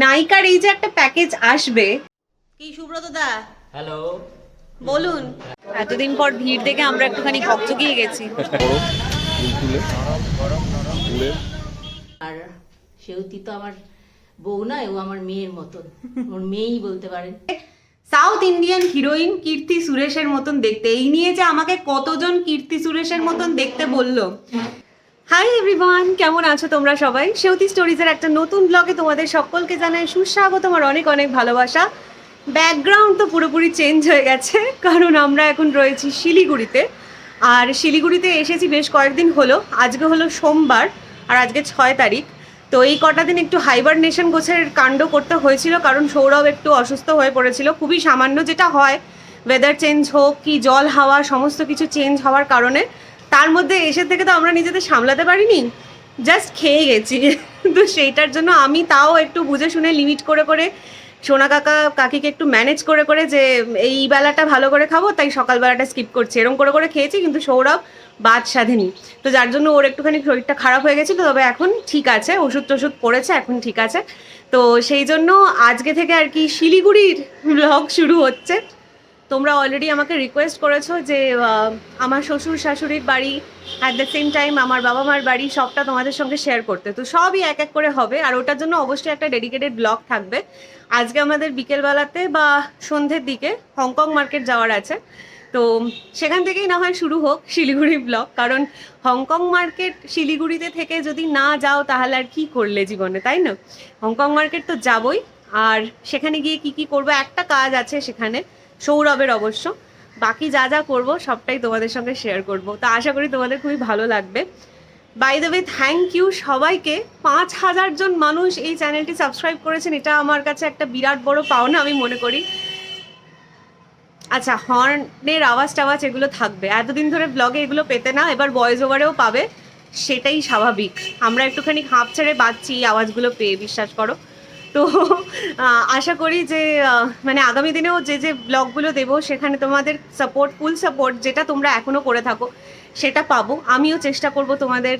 নায়িকার এই যে একটা প্যাকেজ আসবে। কি সুব্রত দা? হ্যালো বলুন। এতদিন পর ভিড় দেখে আমরা একটুখানি ককচকিয়ে গেছি। আর সেউতি তো আমার বউ নয় ও আমার মেয়ের মতন। ওর মেয়েই বলতে পারেন। সাউথ ইন্ডিয়ান হিরোইন কীর্তি সুরেশের মতন দেখতে। এই নিয়ে যে আমাকে কতজন কীর্তি সুরেশের মতন দেখতে বলল হাই এভরিওয়ান কেমন আছো তোমরা সবাই? সেউতি স্টোরিজের একটা নতুন ব্লগে তোমাদের সকলকে জানাই সুস্বাগত আমার অনেক অনেক ভালোবাসা। ব্যাকগ্রাউন্ড তো পুরোপুরি চেঞ্জ হয়ে গেছে, কারণ আমরা এখন রয়েছি শিলিগুড়িতে। আর শিলিগুড়িতে এসেছি বেশ কয়েকদিন হলো। আজকে হলো সোমবার আর আজকে ছয় তারিখ। তো এই কটা দিন একটু হাইবারনেশন গোছের কাণ্ড করতে হয়েছিল, কারণ সৌরভ একটু অসুস্থ হয়ে পড়েছিল। খুবই সামান্য যেটা হয় ওয়েদার চেঞ্জ হোক কি জল হাওয়া, সমস্ত কিছু চেঞ্জ হওয়ার কারণে। তার মধ্যে এসে থেকে তো আমরা নিজেদের সামলাতে পারিনি জাস্ট খেয়ে গেছি। তো সেইটার জন্য আমি তাও একটু বুঝে শুনে লিমিট করে করে, সোনা কাকা কাকিকে একটু ম্যানেজ করে করে যে এই বেলাটা ভালো করে খাব, তাই সকালবেলাটা স্কিপ করছি। এরকম করে করে খেয়েছি, কিন্তু সৌরভ বাদ সাধেনি। তো যার জন্য ওর একটুখানি শরীরটা খারাপ হয়ে গেছিল, তবে এখন ঠিক আছে, ওষুধ টষুধ পড়েছে, এখন ঠিক আছে। তো সেই জন্য আজকে থেকে আর কি শিলিগুড়ির ব্লগ শুরু হচ্ছে। তোমরা অলরেডি আমাকে রিকোয়েস্ট করেছ যে আমার শ্বশুর শাশুড়ির বাড়ি অ্যাট দ্য সেম টাইম আমার বাবা মার বাড়ি, সবটা তোমাদের সঙ্গে শেয়ার করতে। তো সবই এক এক করে হবে, আর ওটার জন্য অবশ্যই একটা ডেডিকেটেড ব্লগ থাকবে। আজকে আমাদের বিকেলবেলাতে বা সন্ধ্যের দিকে হংকং মার্কেট যাওয়ার আছে। তো সেখান থেকেই না হয় শুরু হোক শিলিগুড়ি ব্লগ কারণ হংকং মার্কেট শিলিগুড়িতে থেকে যদি না যাও তাহলে আর কি করলে জীবনে, তাই না? হংকং মার্কেট তো যাবই, আর সেখানে গিয়ে কি কি করব, একটা কাজ আছে সেখানে। সৌরভের অবশ্য। বাকি যা যা করব, সবটাই তোমাদের সঙ্গে শেয়ার করব। তো আশা করি তোমাদের খুবই ভালো লাগবে। By the way thank you সবাইকে। পাঁচ হাজার জন মানুষ এই চ্যানেলটি সাবস্ক্রাইব করেছেন, এটা আমার কাছে একটা বিরাট বড় পাওনা, আমি মনে করি। আচ্ছা হর্নের আওয়াজ টাওয়াজ এগুলো থাকবে। এতদিন ধরে ব্লগে এগুলো পেতে না, এবার ভয়েস ওভারেও পাবে। সেটাই স্বাভাবিক। আমরা একটুখানি হাঁপ ছেড়ে বাঁচছি এই আওয়াজগুলো পেয়ে বিশ্বাস করো। তো আশা করি যে মানে আগামী দিনেও যে যে ব্লগগুলো দেবো, সেখানে তোমাদের সাপোর্ট ফুল সাপোর্ট যেটা তোমরা এখনও করে থাকো, সেটা পাবো। আমিও চেষ্টা করব তোমাদের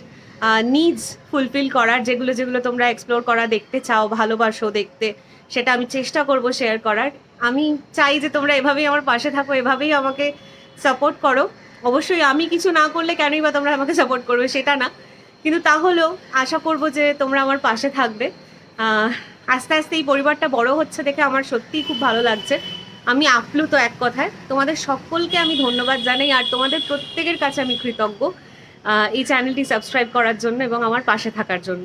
নিডস ফুলফিল করার, যেগুলো যেগুলো তোমরা এক্সপ্লোর করা দেখতে চাও, ভালোবাসো দেখতে, সেটা আমি চেষ্টা করব শেয়ার করার। আমি চাই যে তোমরা এভাবেই আমার পাশে থাকো, এভাবেই আমাকে সাপোর্ট করো। অবশ্যই আমি কিছু না করলে কেনই বা তোমরা আমাকে সাপোর্ট করবে, সেটা না। কিন্তু তাহলেও আশা করব যে তোমরা আমার পাশে থাকবে। আস্তে আস্তে এই পরিবারটা বড় হচ্ছে দেখে আমার সত্যিই খুব ভালো লাগছে। আমি আপ্লুত এক কথায়। তোমাদের সকলকে আমি ধন্যবাদ জানাই আর তোমাদের প্রত্যেকের কাছে আমি কৃতজ্ঞ এই চ্যানেলটি সাবস্ক্রাইব করার জন্য এবং আমার পাশে থাকার জন্য।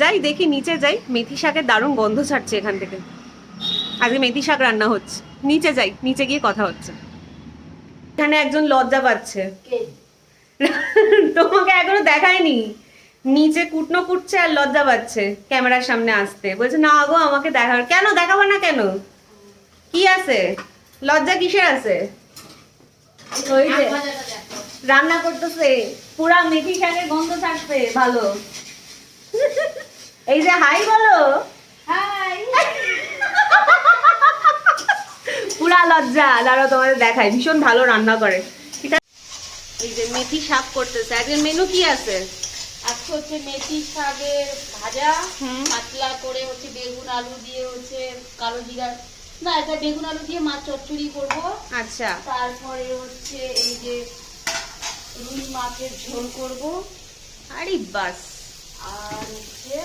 যাই দেখি নিচে যাই। মেথি শাকের দারুণ গন্ধ ছাড়ছে এখান থেকে। আজকে মেথি শাক রান্না হচ্ছে। নিচে যাই নিচে গিয়ে কথা হচ্ছে। এখানে একজন লজ্জা পাচ্ছে। তোমাকে এখনও দেখায়নি। নিচে কুটনো কুটছে আর লজ্জা পাচ্ছে ক্যামেরার সামনে আসতে। বলছে না গো আমাকে দেখাবে কেন? দেখাবো না কেন? কি আছে? লজ্জা কিসের আছে? ওই যে রান্না করতেছে পুরা মেথি শাকের গন্ধ থাকবে ভালো। এই যে হাই বলো। হাই। পুরা লজ্জা দাঁড়াও তোমাদের দেখায় ভীষণ ভালো রান্না করে। ঠিক আছে? এই যে মেথি শাক করতেছে আজকের মেনু কি আছে? আজকে হচ্ছে মেথি শাকের ভাজা পাতলা করে হচ্ছে বেগুন আলু দিয়ে হচ্ছে কালো জিরা না এটা বেগুন আলু দিয়ে মাছ চচ্চড়ি করব। আচ্ছা। তারপরে হচ্ছে এই যে রুই মাছের ঝোল করব। আরে বাস। আর হচ্ছে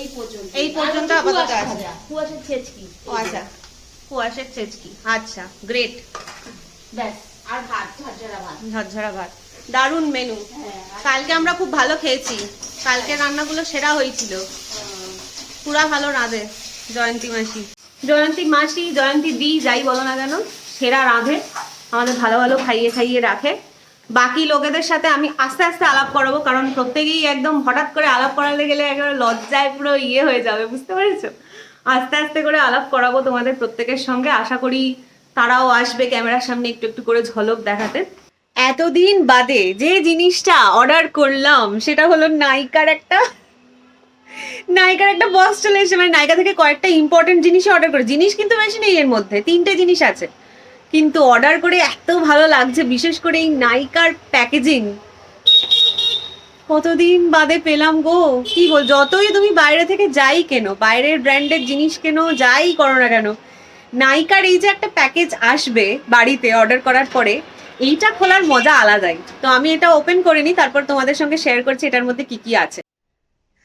এই পর্যন্ত। এই পর্যন্ত আপাতত আছে। কুয়াশার ছেচকি। ও আচ্ছা কুয়াশের চেচকি আচ্ছা গ্রেট ব্যাস আর ভাত ঝরঝরা ভাত। ঝরঝরা ভাত। দারুণ মেনু হ্যাঁ। কালকে আমরা খুব ভালো খেয়েছি। কালকে রান্নাগুলো সেরা হয়েছিল। পুরা ভালো রাঁধে জয়ন্তী মাসি। জয়ন্তী মাসি জয়ন্তী দি যাই বলো না কেন সেরা রাঁধে। আমাদের ভালো ভালো খাইয়ে খাইয়ে রাখে। বাকি লোকেদের সাথে আমি আস্তে আস্তে আলাপ করাবো কারণ প্রত্যেকেই একদম হঠাৎ করে আলাপ করালে গেলে একেবারে লজ্জায় পুরো ইয়ে হয়ে যাবে বুঝতে পেরেছ? আস্তে আস্তে করে আলাপ করাবো তোমাদের প্রত্যেকের সঙ্গে। আশা করি তারাও আসবে ক্যামেরার সামনে একটু একটু করে ঝলক দেখাতে। এতদিন বাদে যে জিনিসটা অর্ডার করলাম, সেটা হলো নাইকার একটা, নায়িকার একটা বক্স চলে এসেছে। মানে নায়িকা থেকে কয়েকটা ইম্পর্টেন্ট জিনিসই অর্ডার করে জিনিস কিন্তু বেশি নেই এর মধ্যে, তিনটে জিনিস আছে। কিন্তু অর্ডার করে এত ভালো লাগছে, বিশেষ করে এই নায়িকার প্যাকেজিং কতদিন বাদে পেলাম গো, কি বল যতই তুমি বাইরে থেকে যাই কেন, বাইরের ব্র্যান্ডের জিনিস কেন, যাই করো না কেন নাইকার এই যে একটা প্যাকেজ আসবে বাড়িতে অর্ডার করার পরে এইটা খোলার মজা আলাদাই। তো আমি এটা ওপেন করিনি, তারপর তোমাদের সঙ্গে শেয়ার করছি এটার মধ্যে কি কি আছে।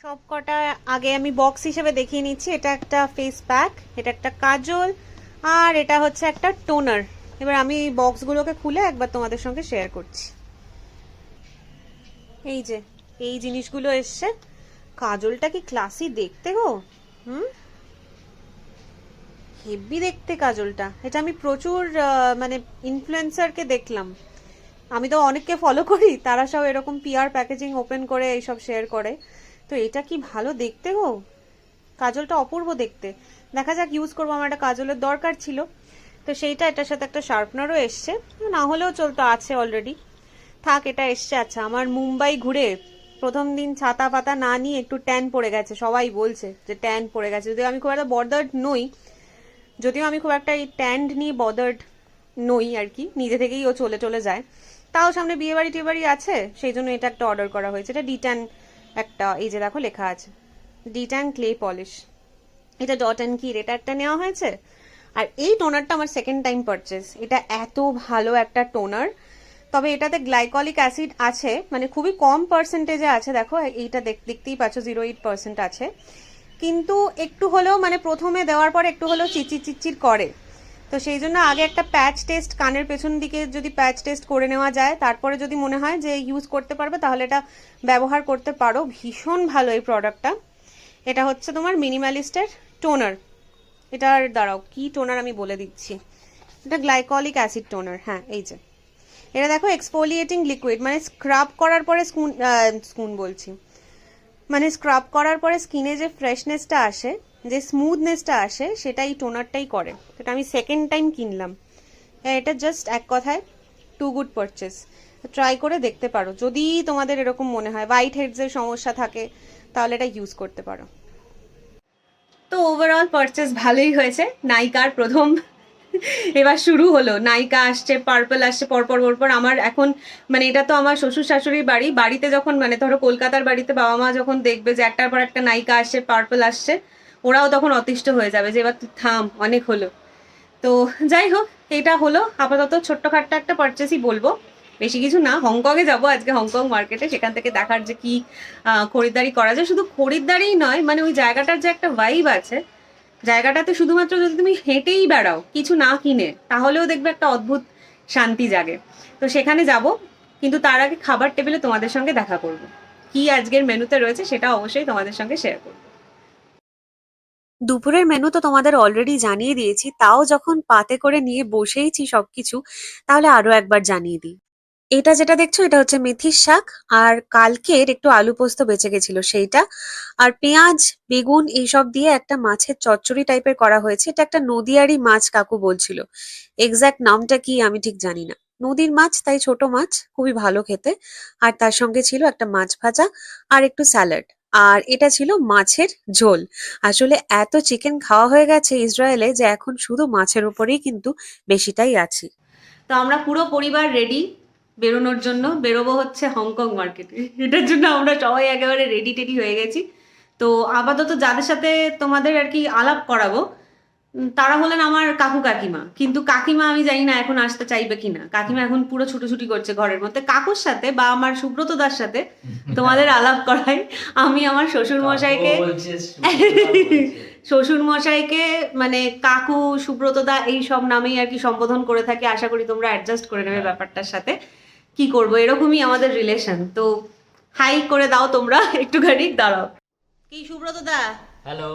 সব কটা আগে আমি বক্স হিসেবে দেখিয়ে নিচ্ছি। এটা একটা ফেস প্যাক এটা একটা কাজল, আর এটা হচ্ছে একটা টোনার এবার আমি বক্সগুলোকে খুলে একবার তোমাদের সঙ্গে শেয়ার করছি। এই যে, এই জিনিসগুলো এসছে। কাজলটা কি ক্লাসি দেখতে গো? হুম? হেভি দেখতে কাজলটা। এটা আমি প্রচুর মানে ইনফ্লুয়েন্সারকে দেখলাম। আমি তো অনেককে ফলো করি, তারা সব এরকম পিআর প্যাকেজিং ওপেন করে এইসব শেয়ার করে। তো এটা কি ভালো দেখতে গো? কাজলটা অপূর্ব দেখতে। দেখা যাক ইউজ করব, আমার একটা কাজলের দরকার ছিল। তো সেইটা, এটার সাথে একটা শার্পনারও এসছে। না হলেও চলতো আছে অলরেডি থাক, এটা এসছে আচ্ছা। আমার মুম্বাই ঘুরে প্রথম দিন ছাতা পাতা না নিয়ে একটু ট্যান পড়ে গেছে। সবাই বলছে যে ট্যান পড়ে গেছে। যদি আমি খুব একটা বদার্ড নই যদিও আমি খুব একটা এই ট্যান্ড নিয়ে বদার্ড নই আর কি, নিজে থেকেই ও চলে চলে যায়। তাও সামনে বিয়ে বাড়ি টিয়ে বাড়ি আছে, সেই জন্য এটা একটা অর্ডার করা হয়েছে। এটা ডিট্যান একটা, এই যে দেখো লেখা আছে। ডিট্যান ক্লে পলিশ এটা ডট অ্যান্ড কির এটা একটা নেওয়া হয়েছে। আর এই টোনারটা আমার সেকেন্ড টাইম পারচেস এটা এত ভালো একটা টোনার তবে এটাতে গ্লাইকলিক অ্যাসিড আছে মানে খুবই কম পার্সেন্টেজে আছে। দেখো, এইটা দেখ- দেখতেই পাচ্ছ জিরো এইট পার্সেন্ট আছে। কিন্তু একটু হলেও মানে প্রথমে দেওয়ার পর একটু হলেও চিচির চিচির করে। তো সেই জন্য আগে একটা প্যাচ টেস্ট কানের পেছন দিকে যদি প্যাচ টেস্ট করে নেওয়া যায়, তারপরে যদি মনে হয় যে ইউজ করতে পারবে, তাহলে এটা ব্যবহার করতে পারো। ভীষণ ভালো এই প্রোডাক্টটা। এটা হচ্ছে তোমার মিনিমালিস্টের টোনার। এটার দাঁড়াও, কি টোনার আমি বলে দিচ্ছি। এটা গ্লাইকলিক অ্যাসিড টোনার হ্যাঁ এই যে। এটা দেখো, এক্সফোলিয়েটিং লিকুইড মানে স্ক্রাব করার পরে স্কুন স্কুন বলছি। মানে স্ক্রাব করার পরে স্কিনে যে ফ্রেশনেসটা আসে যে স্মুথনেসটা আসে সেটা এই টোনারটাই করে। এটা আমি সেকেন্ড টাইম কিনলাম। হ্যাঁ, এটা জাস্ট এক কথায় টু গুড পারচেস ট্রাই করে দেখতে পারো। যদি তোমাদের এরকম মনে হয় হোয়াইট হেডসের সমস্যা থাকে তাহলে এটা ইউজ করতে পারো। তো ওভারঅল পারচেস ভালোই হয়েছে। নাইকার প্রথম এবার শুরু হলো। নায়িকা আসছে পার্পল আসছে, পরপর পরপর। আমার এখন মানে এটা তো আমার শ্বশুর শাশুড়ির বাড়ি। বাড়িতে যখন মানে ধরো কলকাতার বাড়িতে বাবা মা যখন দেখবে যে একটার পর একটা নায়িকা আসছে পার্পল আসছে, ওরাও তখন অতিষ্ঠ হয়ে যাবে যে, এবার থাম, অনেক হলো। তো যাই হোক, এটা হলো। আপাতত ছোট্টখাট্ট একটা পারচেসই বলব। বেশি কিছু না, হংকংয়ে যাব আজকে, হংকং মার্কেটে সেখান থেকে দেখার যে কি খরিদ্দারি করা যায়। শুধু খরিদ্দারিই নয় মানে ওই জায়গাটার যে একটা ভাইব আছে জায়গাটাতে শুধুমাত্র যদি তুমি হেঁটেই বেড়াও, কিছু না কিনে, তাহলেও দেখবে একটা অদ্ভুত শান্তি জাগে। তো সেখানে যাব, কিন্তু তার আগে খাবার টেবিলে তোমাদের সঙ্গে দেখা করব। কি আজকের মেনুতে রয়েছে সেটা অবশ্যই তোমাদের সঙ্গে শেয়ার করব। দুপুরের মেনু তো তোমাদের অলরেডি জানিয়ে দিয়েছি, তাও যখন পাতে করে নিয়ে বসেইছি সবকিছু, তাহলে আরও একবার জানিয়ে দিই। এটা যেটা দেখছ, এটা হচ্ছে মেথির শাক, আর কালকের একটু আলু পোস্ত বেঁচে গেছিল সেইটা। আর পেঁয়াজ, বেগুন এইসব দিয়ে একটা মাছের চচ্চড়ি টাইপের করা হয়েছে। এটা একটা নদীয়ারি মাছ কাকু বলছিল। এক্সাক্ট নামটা কি আমি ঠিক জানি না। নদীর মাছ, তাই ছোট মাছ, খুবই ভালো খেতে। আর তার সঙ্গে ছিল একটা মাছ ভাজা আর একটু স্যালাড। আর এটা ছিল মাছের ঝোল। আসলে এত চিকেন খাওয়া হয়ে গেছে ইসরায়েলে যে এখন শুধু মাছের উপরেই কিন্তু বেশিটাই আছি। তো আমরা পুরো পরিবার রেডি বেরোনোর জন্য বেরোবো হচ্ছে হংকং মার্কেটে এটার জন্য আমরা সবাই একেবারে রেডি টেডি হয়ে গেছি। তো আপাতত যাদের সাথে তোমাদের আর কি আলাপ করাবো তারা হলেন আমার কাকু কাকিমা। কিন্তু কাকিমা আমি জানি না এখন আসতে চাইবে কিনা। কাকিমা এখন পুরো ছুটোছুটি করছে ঘরের মধ্যে। কাকুর সাথে বা আমার সুব্রত দার সাথে তোমাদের আলাপ করাই। আমি আমার শ্বশুর মশাইকে। শ্বশুর মশাইকে মানে কাকু সুব্রতদা এই সব নামেই আর কি সম্বোধন করে থাকি। আশা করি তোমরা অ্যাডজাস্ট করে নেবে ব্যাপারটার সাথে। কি করব? এরকমই আমাদের রিলেশন তো হাই করে দাও তোমরা একটুখানি দাঁড়াও। কি সুব্রতদা হ্যালো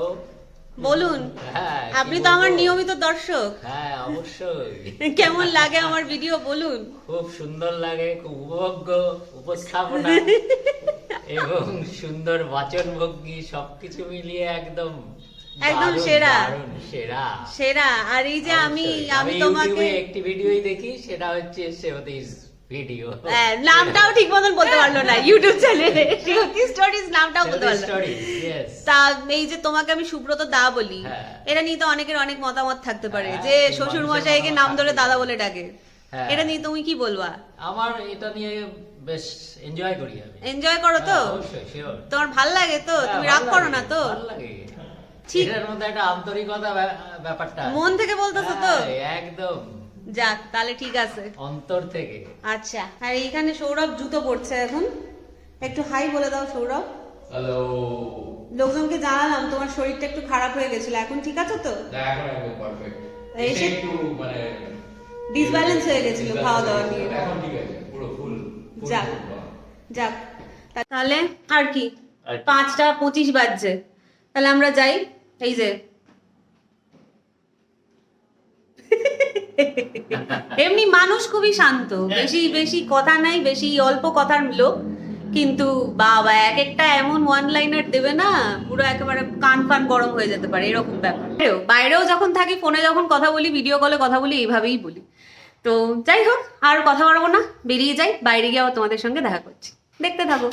বলুন। হ্যাঁ আপনি তো আমার নিয়মিত দর্শক। হ্যাঁ অবশ্যই। কেমন লাগে আমার ভিডিও বলুন। খুব সুন্দর লাগে খুব উপভোগ্য উপস্থাপনা এবং সুন্দর বাচন ভঙ্গি সবকিছু মিলিয়ে একদম একদম সেরা। সেরা। সেরা। আর এই যে আমি আমি তোমাকে একটি ভিডিওই দেখি সেটা হচ্ছে সেবতীর ভিডিও হ্যাঁ, নামটাও ঠিক মতন বলতে পারল না ইউটিউব চ্যানেলে স্টোরিজ নামটাও বলতে পারল তা এই যে তোমাকে আমি সুব্রত দা বলি হ্যাঁ। এটা নিয়ে তো অনেকের অনেক মতামত থাকতে পারে হ্যাঁ, যে শ্বশুর মশাইকে নাম ধরে দাদা বলে ডাকে। এটা নিয়ে তুমি কি বলবা? আমার এটা নিয়ে বেশ এনজয় করি আমি। এনজয় করো তো? তোমার ভালো লাগে তো? তুমি রাগ করো না তো? ভালো লাগে। ঠিক। এটার মধ্যে একটা আন্তরিকতা ব্যাপারটা মন থেকে বলতেছো তো? একদম। যাক তাহলে ঠিক আছে। অন্তর থেকে। আচ্ছা আর এইখানে সৌরভ জুতো পড়ছে এখন। একটু হাই বলে দাও সৌরভ। হ্যালো লোকজনকে জানালাম তোমার শরীরটা একটু খারাপ হয়ে গেছিল। এখন ঠিক আছে তো? এখন একদম পারফেক্ট এসে- একটু মানে ডিসব্যালেন্স হয়ে গেছিল খাওয়া দাওয়া নিয়ে। এখন ঠিক আছে পুরো ফুল যাক যাক। তাহলে আর কি? পাঁচটা পঁচিশ বাজছে। তাহলে আমরা যাই এই যে এমনি মানুষ খুবই শান্ত। বেশি বেশি কথা নাই, বেশি অল্প কথার লোক। কিন্তু বাবা, এক একটা এমন ওয়ান লাইনার দেবে না, পুরো একেবারে কান ফান গরম হয়ে যেতে পারে, এরকম ব্যাপার। বাইরেও- যখন থাকি ফোনে যখন কথা বলি ভিডিও কলে কথা বলি, এইভাবেই বলি। তো যাই হোক আর কথা বাড়াবো না, বেরিয়ে যাই, বাইরে গিয়ে আবার তোমাদের সঙ্গে দেখা করছি। দেখতে থাকো।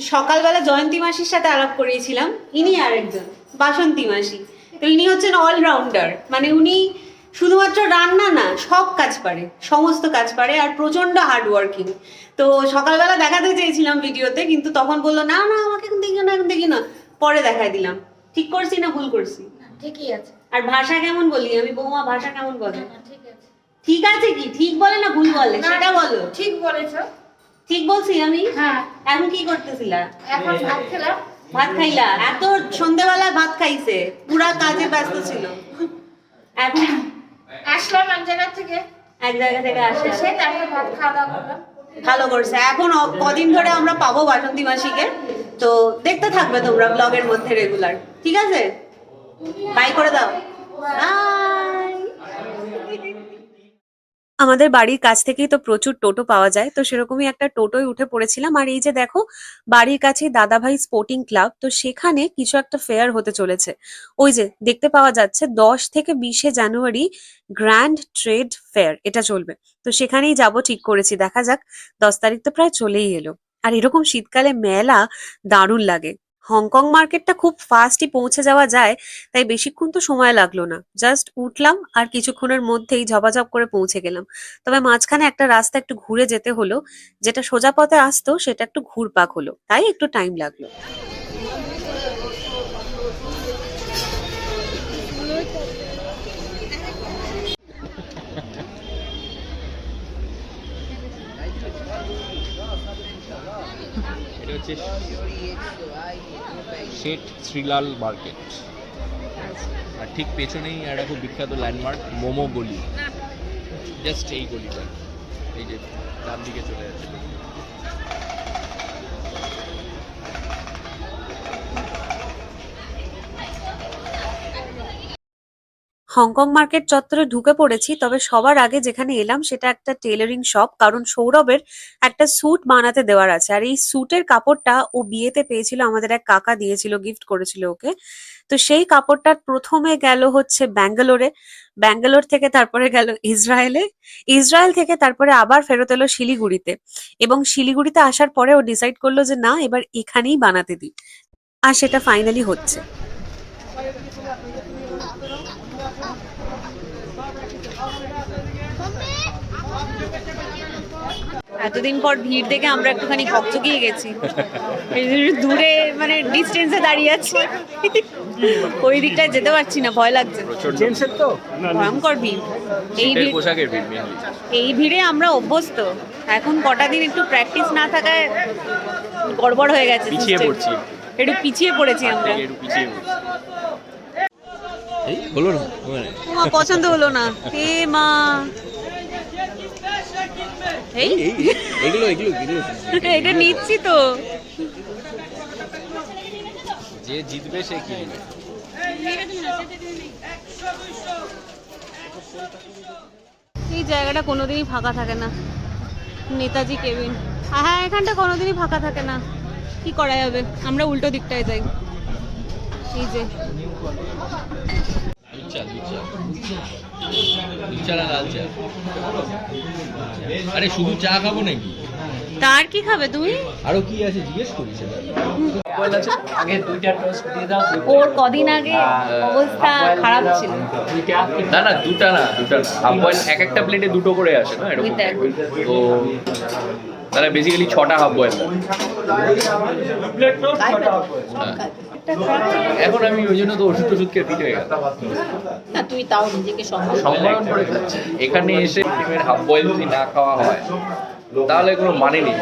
সকালবেলা জয়ন্তী মাসির সাথে আলাপ করিয়েছিলাম, ইনি আরেকজন, বাসন্তী মাসি। তো ইনি হচ্ছেন অলরাউন্ডার মানে উনি শুধুমাত্র রান্না না সব কাজ পারে সমস্ত কাজ পারে আর প্রচণ্ড হার্ড ওয়ার্কিং তো সকালবেলা দেখাতে চেয়েছিলাম ভিডিওতে কিন্তু তখন বলল না না আমাকে এখন দেখি না এখন দেখি না। পরে দেখাই দিলাম। ঠিক করছি না ভুল করছি? ঠিকই আছে। আর ভাষা কেমন বলি আমি বৌমা ভাষা কেমন বলে? ঠিক আছে। ঠিক আছে কি? ঠিক বলে না ভুল বলে? সেটা বলো। ঠিক বলেছ। ঠিক বলছি আমি? হ্যাঁ। এখন কি করতেছিলা? এখন ভাত খেলাম। ভাত খাইলা? এত সন্ধ্যেবেলা ভাত খাইছে। পুরা কাজে ব্যস্ত ছিল। এখন আসলাম এক জায়গা থেকে। এক জায়গা থেকে আসে সে তারপরে ভাত খাওয়া দাওয়া করলাম। ভালো করছে। এখন কদিন ধরে আমরা পাবো বাসন্তী মাসিকে। তো দেখতে থাকবে তোমরা ব্লগের মধ্যে রেগুলার ঠিক আছে? বাই করে দাও। বাই আমাদের বাড়ির কাছ থেকেই তো প্রচুর টোটো পাওয়া যায়, তো সেরকমই একটা টোটোয় উঠে পড়েছিলাম। আর এই যে দেখো, বাড়ির কাছে দাদাভাই স্পোর্টিং ক্লাব, তো সেখানে কিছু একটা ফেয়ার হতে চলেছে। ওই যে দেখতে পাওয়া যাচ্ছে, দশ থেকে বিশে জানুয়ারি গ্র্যান্ড ট্রেড ফেয়ার, এটা চলবে। তো সেখানেই যাব ঠিক করেছি, দেখা যাক, দশ তারিখ তো প্রায় চলেই এলো। আর এরকম শীতকালে মেলা দারুণ লাগে। হংকং মার্কেটটা খুব ফাস্টই পৌঁছে যাওয়া যায়, তাই বেশিক্ষণ তো সময় লাগল না। জাস্ট উঠলাম আর কিছুক্ষণের মধ্যেই ঝপাঝপ করে পৌঁছে গেলাম। তবে মাঝখানে একটা রাস্তা একটু ঘুরে যেতে হলো, যেটা সোজা পথে আসতো সেটা একটু ঘুরপাক হলো, তাই একটু টাইম লাগল। হচ্ছে শেঠ শ্রীলাল মার্কেট। আর ঠিক পেছনেই একটা খুব বিখ্যাত ল্যান্ডমার্ক মোমো গলি। জাস্ট এই গলিটা। এই যে ডান দিকে চলে যাচ্ছে। হংকং মার্কেট চত্বরে ঢুকে পড়েছি, তবে সবার আগে যেখানে এলাম সেটা একটা টেলারিং শপ, কারণ সৌরভের একটা স্যুট বানাতে দেওয়ার আছে। আর এই স্যুটের কাপড়টা ও বিয়েতে পেয়েছিল, আমাদের এক কাকা দিয়েছিল, গিফট করেছিল ওকে। তো সেই কাপড়টা প্রথমে গেল হচ্ছে ব্যাঙ্গালোরে। ব্যাঙ্গালোর থেকে তারপরে গেল ইসরায়েলে। ইসরায়েল থেকে তারপরে আবার ফেরত এলো শিলিগুড়িতে। এবং শিলিগুড়িতে আসার পরে ও ডিসাইড করল যে না, এবার এখানেই বানাতে দিই। আর সেটা ফাইনালি হচ্ছে। এতদিন পর ভিড় দেখে আমরা একটুখানি হকচকিয়ে গেছি। দূরে মানে ডিস্টেন্সে দাঁড়িয়ে আছি। ওই দিকটায় যেতে পারছি না ভয় লাগছে। ভয়ঙ্কর ভিড়। এই ভিড় এই ভিড়ে আমরা অভ্যস্ত। এখন কটা দিন একটু প্র্যাকটিস না থাকায় গড়বড় হয়ে গেছে পিছিয়ে পড়ছি। একটু পিছিয়ে পড়েছি আমরা। একটু পিছিয়ে হলো না? পছন্দ হলো না? এ মা। এই? এই এগুলো এগুলো এগুলো এটা নিচ্ছি তো। যে জিতবে সে কিনবে। এই জায়গাটা কোনোদিনই ফাঁকা থাকে না। নেতাজি কেবিন। হ্যাঁ এখানটা কোনোদিনই ফাঁকা থাকে না। কি করা যাবে? আমরা উল্টো দিকটায় যাই। এই যে। দুধ চা দুধ চা দুধ চা না লাল চা। আরে শুধু চা খাব নাকি? তার কি খাবে তুমি আরও কি আছে জিজ্ঞেস করি সেটা। আগে দুইটা টোস্ট দিয়ে দাও ওর কদিন আগে অবস্থা খারাপ ছিল। না না দুটা না দুটা হাফ বয়েল এক একটা প্লেটে দুটো করে আসে না এরকম? তো তাহলে বেসিক্যালি ছটা হাফ বয়েল। এখন আমি ওই জন্য তো ওষুধ টষুধ খেয়ে ফিট হয়ে গেল না তুই তাও নিজেকে সম্মান করে খাচ্ছি। এখানে এসে ডিমের হাফ বয়েল যদি না খাওয়া হয় তাহলে কোনো মানে নেই।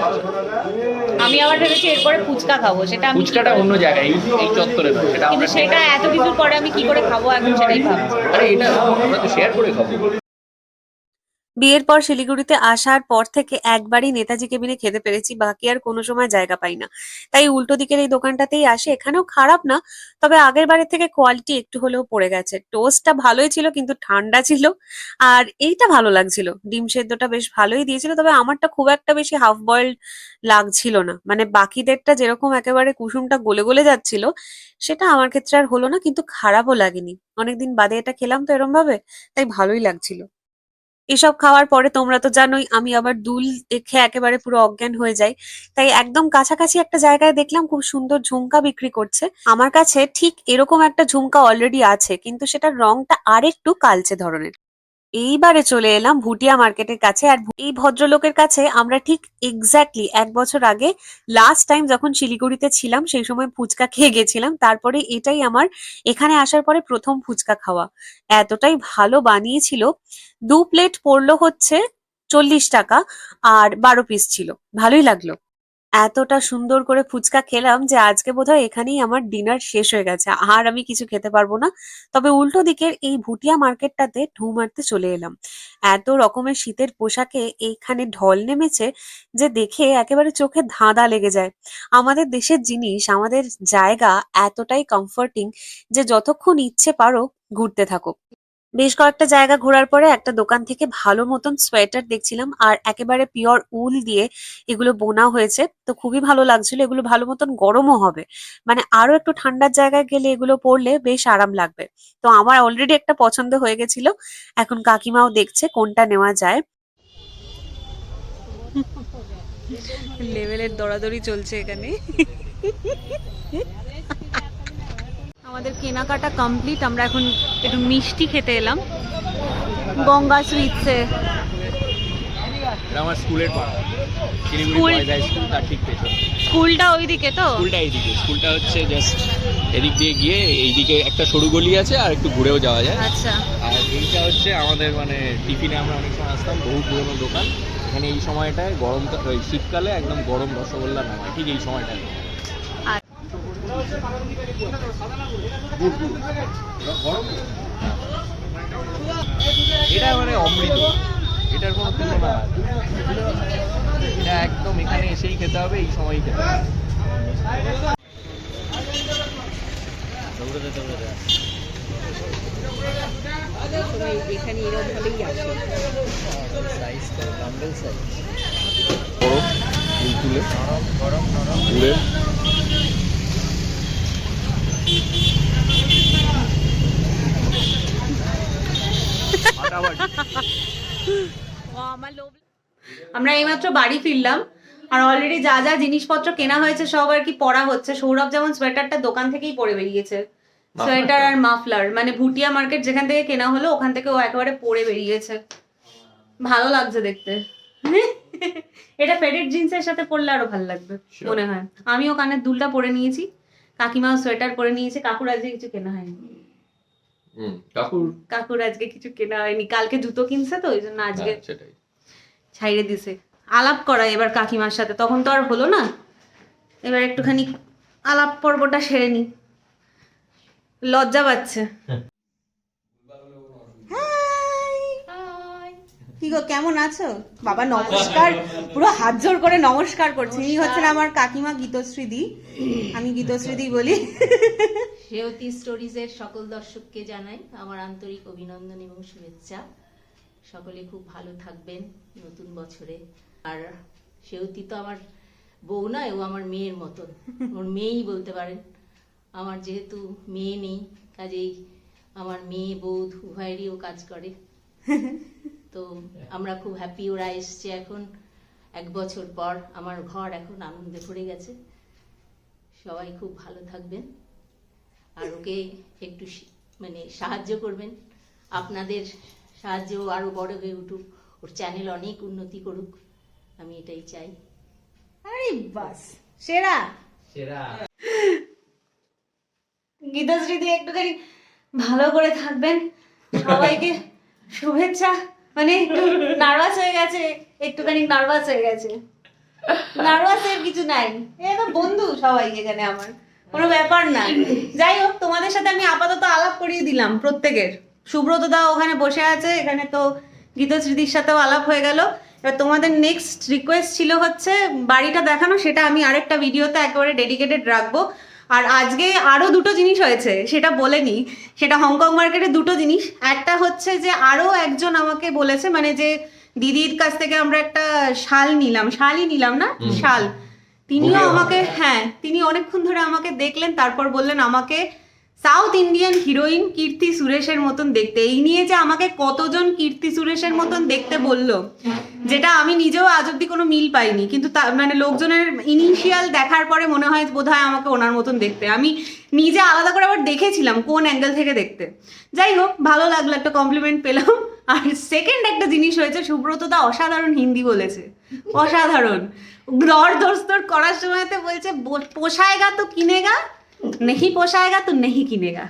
আমি আবার ভেবেছি এরপরে ফুচকা খাব সেটা আমি ফুচকাটা অন্য জায়গায় এই এই চত্বরে নয় সেটা কিন্তু সেটা এত কিছুর পরে আমি কি করে খাব এখন সেটাই ভাবছি। আরে এটা আমরা তো শেয়ার করে খাব। বিয়ের পর শিলিগুড়িতে আসার পর থেকে একবারই নেতাজি কেবিনে খেতে পেরেছি, বাকি আর কোনো সময় জায়গা পাই না। তাই উল্টো দিকের এই দোকানটাতেই আসে, এখানেও খারাপ না, তবে আগের বারের থেকে কোয়ালিটি একটু হলেও পড়ে গেছে। টোস্টটা ভালোই ছিল, কিন্তু ঠান্ডা ছিল, আর এইটা ভালো লাগছিল। ডিম সেদ্ধটা বেশ ভালোই দিয়েছিল, তবে আমারটা খুব একটা বেশি হাফ বয়েলড লাগছিল না। মানে বাকিদেরটা যেরকম একেবারে কুসুমটা গলে গলে যাচ্ছিল, সেটা আমার ক্ষেত্রে আর হলো না, কিন্তু খারাপও লাগেনি। অনেকদিন বাদে এটা খেলাম তো এরম ভাবে তাই ভালোই লাগছিল। এসব খাওয়ার পরে তোমরা তো জানোই, আমি আবার দুল দেখে একেবারে পুরো অজ্ঞান হয়ে যাই। তাই একদম কাছাকাছি একটা জায়গায় দেখলাম খুব সুন্দর ঝুমকা বিক্রি করছে। আমার কাছে ঠিক এরকম একটা ঝুমকা অলরেডি আছে, কিন্তু সেটার রংটা আরেকটু কালচে ধরনের। এইবারে চলে এলাম ভুটিয়া মার্কেটের কাছে আর এই ভদ্রলোকের কাছে আমরা ঠিক এক্স্যাক্টলি এক বছর আগে লাস্ট টাইম যখন শিলিগুড়িতে ছিলাম, সেই সময় ফুচকা খেয়ে গেছিলাম। তারপরে এটাই আমার এখানে আসার পরে প্রথম ফুচকা খাওয়া। এতটাই ভালো বানিয়েছিল। দু প্লেট পড়ল হচ্ছে চল্লিশ টাকা আর বারো পিস ছিল। ভালোই লাগল। এতটা সুন্দর করে ফুচকা খেলাম যে আজকে বোধহয় এখানেই আমার ডিনার শেষ হয়ে গেছে। আর আমি কিছু খেতে পারব না। তবে উল্টো দিকের এই ভুটিয়া মার্কেটটাতে ঢু মারতে চলে এলাম। এত রকমের শীতের পোশাকে এইখানে ঢল নেমেছে যে দেখে একেবারে চোখে ধাঁধা লেগে যায়। আমাদের দেশের জিনিস, আমাদের জায়গা এতটাই কমফর্টিং যে যতক্ষণ ইচ্ছে পারো ঘুরতে থাকো। বেশ কয়েকটা জায়গা ঘোরার পরে একটা দোকান থেকে ভালো মতন সোয়েটার দেখছিলাম আর একেবারে পিওর উল দিয়ে এগুলো বোনা হয়েছে। তো খুবই ভালো লাগছিল, এগুলো ভালো মতন গরমও হবে। মানে আরও একটু ঠান্ডার জায়গায় গেলে এগুলো পরলে বেশ আরাম লাগবে। তো আমার অলরেডি একটা পছন্দ হয়ে গেছিল। এখন কাকিমাও দেখছে কোনটা নেওয়া যায়। লেভেলের দৌড়াদৌড়ি চলছে এখানে। আমাদের কেনাকাটা কমপ্লিট আমরা এখন একটু মিষ্টি খেতে এলাম। গঙ্গা সুইটসে আমার স্কুলের পাড়া। স্কুল? স্কুল তার ঠিক পেছনে। স্কুলটা ওইদিকে তো? স্কুলটা এইদিকে। স্কুলটা হচ্ছে জাস্ট এদিক দিয়ে গিয়ে এইদিকে একটা সরু গলি আছে আর একটু ঘুরেও যাওয়া যায়। আচ্ছা। আর এইটা হচ্ছে আমাদের মানে টিফিনে আমরা অনেক সময় আসতাম বহু পুরোনো দোকান। এখানে এই সময়টায় শীতকালে একদম গরম রসগোল্লা নামায়। ঠিক এই সময়টায়। এটা মানে অমৃত। এটার কোনো তুলনা এটা একদম এখানে এসেই খেতে হবে এই সময়ই খেতে হবে। এখানে এরকম ভাবেই আসে বরফ তুলে। তুলে। আমরা এইমাত্র বাড়ি ফিরলাম আর অলরেডি যা যা জিনিসপত্র কেনা হয়েছে সব আর কি পরা হচ্ছে। সৌরভ যেমন সোয়েটারটা দোকান থেকেই পরে বেরিয়েছে। সোয়েটার আর মাফলার মানে ভুটিয়া মার্কেট যেখান থেকে কেনা হলো ওখান থেকে ও একেবারে পরে বেরিয়েছে। ভালো লাগছে দেখতে। এটা ফেডেড জিন্সের সাথে পরলে আরও ভালো লাগবে মনে হয়। আমিও কানের দুলটা পরে নিয়েছি। কাকিমাও সোয়েটার পরে নিয়েছে কাকুর আজকে কিছু কেনা হয়নি। কাকুর? কাকুর আজকে কিছু কেনা হয়নি। কালকে জুতো কিনছে তো ওই জন্য আজকে হ্যাঁ, সেটাই। ছাইড়ে দিছে। আলাপ করা এবার কাকিমার সাথে তখন তো আর হলো না। এবার একটুখানি আলাপ পর্বটা সেরে নি। লজ্জা পাচ্ছে। কি গো কেমন আছো? বাবা নমস্কার। পুরো হাত জোর করে নমস্কার করছে। ইনি হচ্ছেন আমার কাকিমা গীতশ্রী দি আমি গীতশ্রী দি বলি। রেওতি স্টোরিজের সকল দর্শককে জানাই আমার আন্তরিক অভিনন্দন এবং শুভেচ্ছা। সকলে খুব ভালো থাকবেন নতুন বছরে। আর সেওতি তো আমার বউ নয় ও আমার মেয়ের মতন। ওর মেয়েই বলতে পারেন। আমার যেহেতু মেয়ে নেই কাজেই আমার মেয়ে বৌধ উভয়েরই ও কাজ করে। তো আমরা খুব হ্যাপি ওরা এসছে এখন। এক বছর পর আমার ঘর এখন আনন্দে ভরে গেছে। সবাই খুব ভালো থাকবেন। আর ওকে একটু মানে সাহায্য করবেন। আপনাদের সাহায্যে ও আরও বড় হয়ে উঠুক। ওর চ্যানেল অনেক উন্নতি করুক। আমি এটাই চাই। আরে বাস সেরা। সেরা। গীতাশ্রী দিয়ে একটুখানি ভালো করে থাকবেন। সবাইকে শুভেচ্ছা। মানে নার্ভাস হয়ে গেছে, একটুখানি নার্ভাস হয়ে গেছে। নার্ভাসের কিছু নাই। এ তো বন্ধু সবাই এখানে আমার। কোনো ব্যাপার না। যাই হোক, তোমাদের সাথে আমি আপাতত আলাপ করিয়ে দিলাম প্রত্যেকের। সুব্রত দা ওখানে বসে আছে, এখানে তো গীতশ্রীদির সাথেও আলাপ হয়ে গেল। এবার তোমাদের নেক্সট রিকোয়েস্ট ছিল হচ্ছে, বাড়িটা দেখানো, সেটা আমি আরেকটা ভিডিওতে একেবারে ডেডিকেটেড রাখব। আর আজকে আরও দুটো জিনিস হয়েছে সেটা বলেনি সেটা হংকং মার্কেটে দুটো জিনিস। একটা হচ্ছে যে আরও একজন আমাকে বলেছে মানে যে দিদির কাছ থেকে আমরা একটা শাল নিলাম শালই নিলাম না? শাল। তিনিও আমাকে হ্যাঁ তিনি অনেকক্ষণ ধরে আমাকে দেখলেন তারপর বললেন আমাকে সাউথ ইন্ডিয়ান হিরোইন কীর্তি সুরেশের মতন দেখতে। এই নিয়ে যে আমাকে কতজন কীর্তি সুরেশের মতন দেখতে বলল, যেটা আমি নিজেও আজ অব্দি কোনো মিল পাইনি। কিন্তু তা মানে লোকজনের ইনিশিয়াল দেখার পরে মনে হয় বোধ হয় আমাকে ওনার মতন দেখতে। আমি নিজে আলাদা করে আবার দেখেছিলাম কোন অ্যাঙ্গেল থেকে দেখতে। যাই হোক, ভালো লাগল একটা কমপ্লিমেন্ট পেলাম। আর সেকেন্ড একটা জিনিস হয়েছে, সুব্রত দা অসাধারণ হিন্দি বলেছে। অসাধারণ। দর দস্তর করার সময়তে বলছে পোষায় গা তো কিনেগা নেহি পোষায়গা, তো নেহি কিনেগা।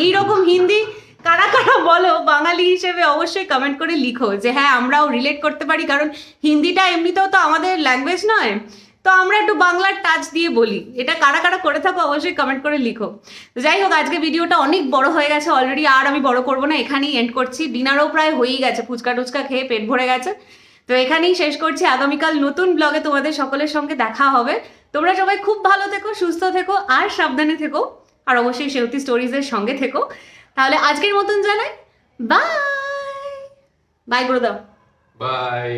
এইরকম হিন্দি কারা কারা বলো, বাঙালি হিসেবে অবশ্যই কমেন্ট করে লিখো যে হ্যাঁ আমরাও রিলেট করতে পারি, কারণ হিন্দিটা এমনিতেও তো আমাদের ল্যাঙ্গুয়েজ নয়। তো আমরা একটু বাংলার টাচ দিয়ে বলি। এটা কারা কারা করে থাকো, অবশ্যই কমেন্ট করে লিখো। যাই হোক, আজকে ভিডিওটা অনেক বড় হয়ে গেছে অলরেডি আর আমি বড় করব না, এখানেই এন্ড করছি। ডিনারও প্রায় হয়েই গেছে, ফুচকা টুচকা খেয়ে পেট ভরে গেছে। তো এখানেই শেষ করছি। আগামীকাল নতুন ব্লগে তোমাদের সকলের সঙ্গে দেখা হবে। তোমরা সবাই খুব ভালো থেকো সুস্থ থেকো আর সাবধানে থেকো আর অবশ্যই সেউতি স্টোরিজের সঙ্গে থেকো। তাহলে আজকের মতন জানাই বাই বাই করে দাও বাই